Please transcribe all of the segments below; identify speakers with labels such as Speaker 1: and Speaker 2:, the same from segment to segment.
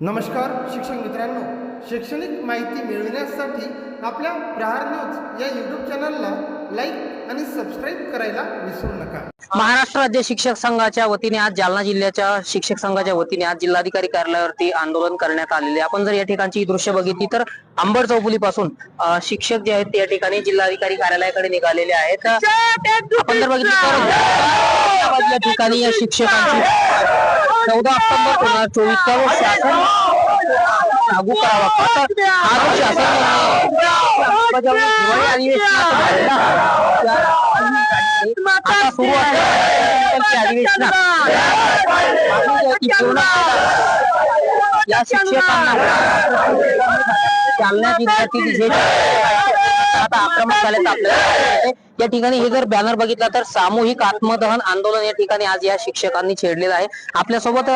Speaker 1: नमस्कार शिक्षक मित्रांनो. शैक्षणिक माहिती मिळविण्यासाठी आपल्या प्रहार न्यूज या यूट्यूब चॅनलला लाईक आणि सबस्क्राईब करायला विसरू नका.
Speaker 2: महाराष्ट्र राज्य शिक्षक संघाच्या वतीने आज जालना जिल्ह्याच्या शिक्षक संघाच्या वतीने आज जिल्हाधिकारी कार्यालयावरती आंदोलन करण्यात आलेले आपण जर या ठिकाणची दृश्य बघितली तर अंबड चौफुली पासून शिक्षक जे आहेत ते या ठिकाणी जिल्हाधिकारी कार्यालयाकडे निघालेले आहेत. आपण जर बघितलं तर या ठिकाणी या शिक्षकांची चौदा ऑक्टोबर दोन हजार चोवीस शासन लागू करावा. का हा जो शासन सुरू अधिवेशनात आहे या शिक्षकांना जालना जिल्ह्यातील जे आता आक्रमक झाल्याचं आपल्याला. या ठिकाणी हे जर बॅनर बघितला तर सामूहिक आत्मदहन आंदोलन या ठिकाणी आज या शिक्षकांनी छेडलेलं आहे. आपल्यासोबत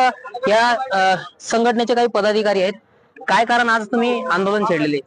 Speaker 2: या संघटनेचे काही पदाधिकारी आहेत. काय कारण आज तुम्ही आंदोलन छेडलेले?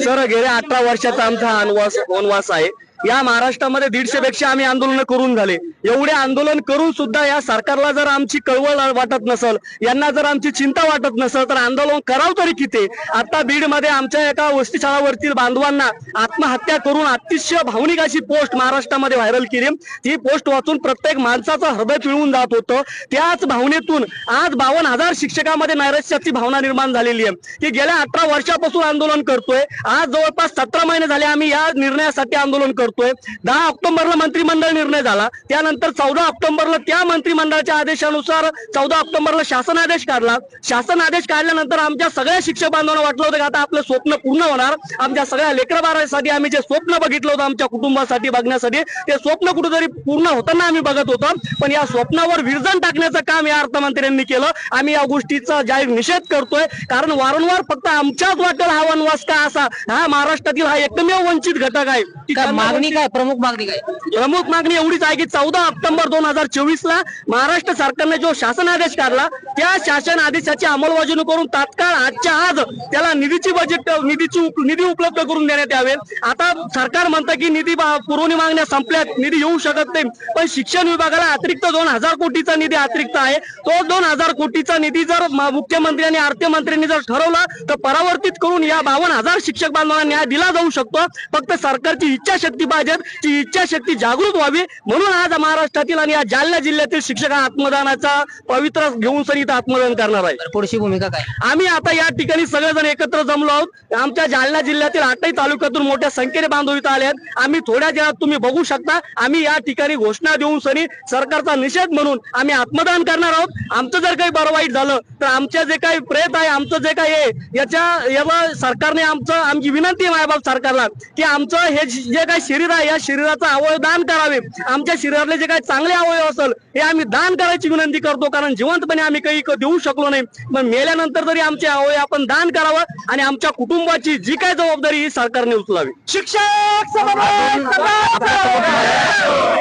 Speaker 3: सर गेल्या अठरा वर्षाचा आमचा हा वनवास आहे. या महाराष्ट्रामध्ये दीडशे पेक्षा आम्ही आंदोलन करून झाले. एवढे आंदोलन करून सुद्धा या सरकारला जर आमची कळवळ वाटत नसल यांना जर आमची चिंता वाटत नसल तर आंदोलन करावं तरी किती? आता बीडमध्ये आमच्या एका वस्तीशाळावरतील बांधवांना आत्महत्या करून अतिशय भावनिक अशी पोस्ट महाराष्ट्रामध्ये व्हायरल केली. ती पोस्ट वाचून प्रत्येक माणसाचं हृदय पिळून जात होतं. त्याच भावनेतून आज बावन्न हजार शिक्षकामध्ये नैराश्याची भावना निर्माण झालेली आहे. की गेल्या अठरा वर्षापासून आंदोलन करतोय. आज जवळपास सतरा महिने झाले आम्ही या निर्णयासाठी आंदोलन करतो करतोय. दहा ऑक्टोबरला मंत्रिमंडळ निर्णय झाला. त्यानंतर चौदा ऑक्टोबरला त्या मंत्रिमंडळाच्या आदेशानुसार चौदा ऑक्टोबरला शासन आदेश काढला. शासन आदेश काढल्यानंतर आमच्या सगळ्या शिक्षक बांधवांना वाटलं होतं की आता आपलं स्वप्न पूर्ण होणार. आमच्या सगळ्या लेकरबारासाठी आम्ही जे स्वप्न बघितलं होतं आमच्या कुटुंबासाठी बघण्यासाठी ते स्वप्न कुठेतरी पूर्ण होताना आम्ही बघत होतो. पण या स्वप्नावर विरजन टाकण्याचं काम या अर्थमंत्र्यांनी केलं. आम्ही या गोष्टीचा जाहीर निषेध करतोय. कारण वारंवार फक्त आमच्याच वाटेल हा वनवास का असा? हा महाराष्ट्रातील हा एकमेव वंचित घटक आहे.
Speaker 2: काय मागणी काय? प्रमुख मागणी काय?
Speaker 3: प्रमुख मागणी एवढीच आहे की चौदा ऑक्टोबर दोन हजार चोवीस ला महाराष्ट्र सरकारने जो शासन आदेश काढला त्या शासन आदेशाची अंमलबजावणी करून तात्काळ आजच्या आज त्याला निधीची बजेट निधीची निधी उपलब्ध करून देण्यात यावे. आता सरकार म्हणतं की निधी पुरवणी मागण्या संपल्यात निधी येऊ शकत नाही. पण शिक्षण विभागाला अतिरिक्त दोन हजार कोटीचा निधी अतिरिक्त आहे. तो दोन हजार कोटीचा निधी जर मुख्यमंत्री आणि अर्थमंत्र्यांनी जर ठरवला तर परावर्तित करून या बावन्न हजार शिक्षक बांधवांना न्याय दिला जाऊ शकतो. फक्त सरकारची इच्छाशक्ती पाहिजे ती इच्छाशक्ती जागृत व्हावी. म्हणून आज महाराष्ट्रातील आणि या जालना जिल्ह्यातील शिक्षक आत्मदानाचा पवित्र घेऊन सर इथं आत्मदान करणार आहे.
Speaker 2: पुढची भूमिका काय?
Speaker 3: आम्ही आता या ठिकाणी सगळेजण एकत्र जमलो आहोत. आमच्या जालना जिल्ह्यातील आठही तालुक्यातून मोठ्या संख्येने बांधव इथं आले आहेत. आम्ही थोड्या वेळात तुम्ही बघू शकता. आम्ही या ठिकाणी घोषणा देऊन सनी सरकारचा निषेध म्हणून आम्ही आत्मदान करणार आहोत. आमचं जर काही बरं वाईट झालं तर आमच्या जे काही प्रेत आहे आमचं जे काही आहे याच्या याला सरकारने आमचं आमची विनंती आहे मायबाप सरकारला की आमचं हे जे काही शरीर आहे या शरीराचं अवयव दान करावे. आमच्या शरीरातले जे काही चांगले अवयव असेल हे आम्ही दान करायची विनंती करतो कारण जिवंतपणे आम्ही काही देऊ शकलो नाही. पण मेल्यानंतर तरी आमचे अवयव आपण दान करावं आणि आमच्या कुटुंबाची जी काय जबाबदारी ही सरकारने उचलावी. शिक्षक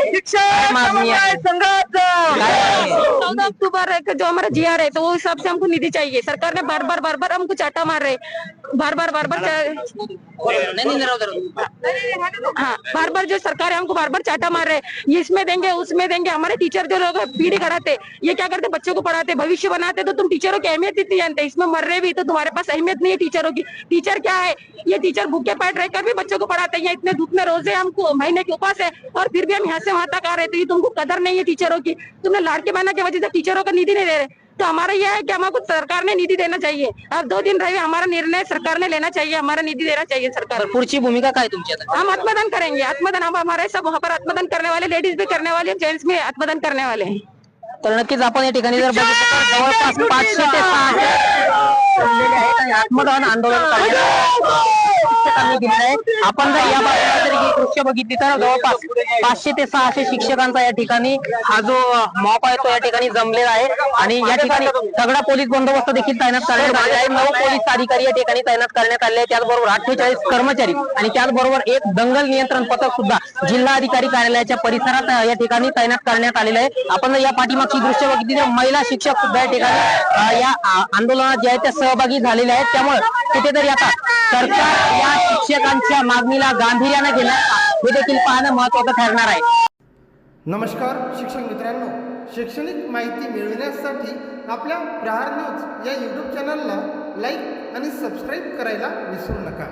Speaker 3: शिक्षक
Speaker 2: मागणी
Speaker 4: चौदह अक्टूबर जो हमारा जी आर है तो वो हिसाब से हमको निधि चाहिए। सरकार ने बार बार बार बार हमको चाटा मार रहे बार बार बार बार. हाँ बार बार जो सरकार है, हमको बार बार चाटा मार रहे ये इसमें देंगे, उसमें देंगे। हमारे टीचर जो लोग पीढ़ी कराते ये क्या करते? बच्चों को पढ़ाते, भविष्य बनाते। तो तुम टीचरों की अहमियत इतनी जानते इसमें मर रहे भी तो तुम्हारे पास अहमियत नहीं है टीचरों की। टीचर क्या है? ये टीचर भूखे पेट रहकर भी बच्चों को पढ़ाते हैं। इतने धूप में रोज़े हमको महीने के उपास है। और फिर भी हम यहाँ से वहाँ तक आ रहे तो ये तुमको कदर नहीं है टीचरों की। तुमने लाड़के बहना की वजह से टीचरों का निधि नहीं दे रहे। तो हमारा यह है कि हमको सरकार ने निधि देना चाहिए। अब दो दिन रहे हमारा निर्णय सरकार ने लेना चाहिए हमारा निधि देना चाहिए सरकार। को।
Speaker 2: पुढची भूमिका काय तुमची आता?
Speaker 4: हम आत्मदान करेंगे आत्मदान हम हमारे सब वहाँ पर आत्मदान करने वाले लेडीज भी करने वाले जेंट्स भी आत्मदान करने वाले हैं।
Speaker 2: तर नक्कीच आपण या ठिकाणी जर बघितलं तर जवळपास पाचशे ते सहाशे आत्मदहन आंदोलन शिक्षकांनी केलेलं आहे आपण जर या बाजूला जर ही दृश्य बघितली तर जवळपास पाचशे ते सहाशे शिक्षकांचा या ठिकाणी हा जो मॉप आहे तो या ठिकाणी जमलेला आहे. आणि या ठिकाणी सगळा पोलीस बंदोबस्त देखील तैनात करण्यात आले आहे. नऊ पोलीस अधिकारी या ठिकाणी तैनात करण्यात आले आहे त्याचबरोबर अठ्ठेचाळीस कर्मचारी आणि त्याचबरोबर एक दंगल नियंत्रण पथक सुद्धा जिल्हाधिकारी कार्यालयाच्या परिसरात या ठिकाणी तैनात करण्यात आलेलं आहे. आपण जर या पाठीमागची दृश्य बघितली तर महिला शिक्षक सुद्धा या ठिकाणी या आंदोलनात जे आहे त्या सहभागी झालेल्या आहेत. त्यामुळे कुठेतरी आता सरकार या शिक्षकांच्या मागणीला गांभीर्याने घेणार हे देखील पाहणं महत्वाचं ठरणार आहे.
Speaker 1: नमस्कार शिक्षक मित्रांनो. शैक्षणिक माहिती मिळविण्यासाठी आपल्या प्रहार न्यूज या यूट्यूब चॅनलला लाईक आणि सबस्क्राईब करायला विसरू नका.